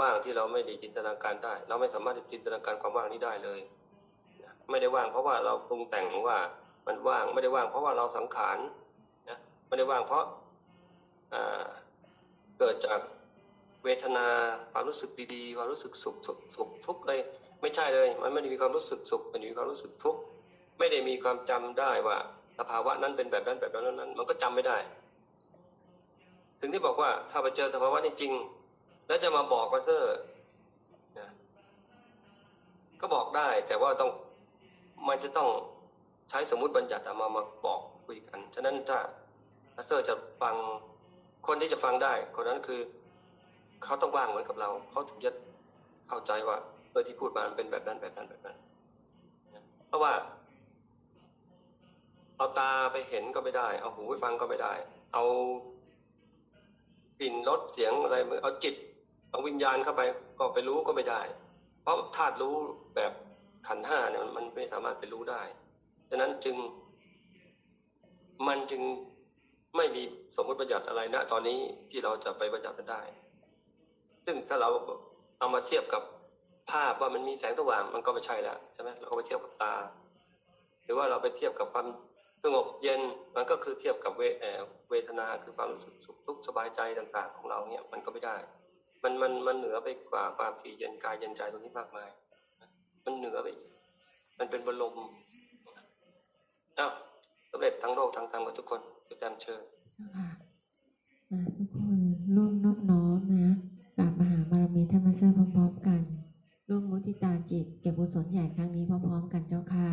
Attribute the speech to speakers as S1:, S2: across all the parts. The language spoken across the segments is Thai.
S1: ว่างที่เราไม่ได้จินตนาการได้ เราไม่สามารถจะจินตนาการความว่างนี้ได้เลยนะไม่ได้ว่างเพราะว่าเราปรุงแต่งว่ามันว่างไม่ได้ว่างเพราะว่าเราสังขารนะไม่ได้ว่างเพราะเกิดจากเวทนาความรู้สึกดีๆความรู้สึกสุขสุขสุขทุกข์เลยไม่ใช่เลย มันไม่ได้มีความรู้สึกสุขมันมีความรู้สึกทุกข์ไม่ได้มีความจำได้ว่าสภาวะนั้นเป็นแบบนั้นแบบนั้นแบบนั้น มันก็จำไม่ได้ ถึงที่บอกว่าถ้าไปเจอสภาวะนี้จริง แล้วจะมาบอกว่าเซอร์นะก็บอกได้แต่ว่าต้องมันจะต้องใช้สมมติบัญญัติมามาบอกคุยกัน ฉะนั้นถ้าเซอร์จะฟังคนที่จะฟังได้ คนนั้นคือเขาต้องว่างเหมือนกับเรา เขาถึงจะเข้าใจว่าเออที่พูดมามันเป็นแบบนั้นแบบนั้นแบบนั้นเพราะว่า เอาตาไปเห็นก็ไม่ได้ เอาหูไปฟังก็ไม่ได้ เอากลิ่นรสเสียงอะไรเอาจิต เอาวิญญาณเข้าไปก็ไปรู้ก็ไม่ได้ เพราะธาตุรู้แบบขันห้าเนี่ยมันไม่สามารถไปรู้ได้ฉะนั้นจึง มันจึงไม่มีสมมติบัญญัติอะไรนะตอนนี้ที่เราจะไปบัญญัติมันได้ ซึ่งถ้าเราเอามาเทียบกับภาพว่ามันมีแสงสว่างมันก็ไม่ใช่แล้วใช่ไหมเราก็ไปเทียบกับตา หรือว่าเราไปเทียบกับความสงบเย็นมันก็คือเทียบกับเวเอเวทนาคือความรู้สึกสุขทุกข์สบายใจต่าง ๆ ของเราเนี่ยมันก็ไม่ได้ มันมันมันเหนือไปกว่าความที่เย็นกายเย็นใจตรงนี้มากมาย มันเหนือไป มันเป็นบรมอ้าวสำเร็จทั้งโลกทั้งธรรมกับทุกคนประจำเชิญ
S2: จ้าทุกคนร่วมนอบน้อมนะกราบมหาบารมีธรรมเสร์พร้อมๆกัน ร่วมมุทิตาจิตเก็บกุศลใหญ่ครั้งนี้พร้อมๆกันเจ้าค่ะ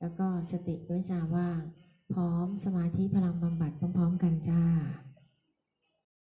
S2: แล้วก็สติด้วยจาว่างพร้อมสมาธิพลังบำบัดพร้อมๆกันจ้า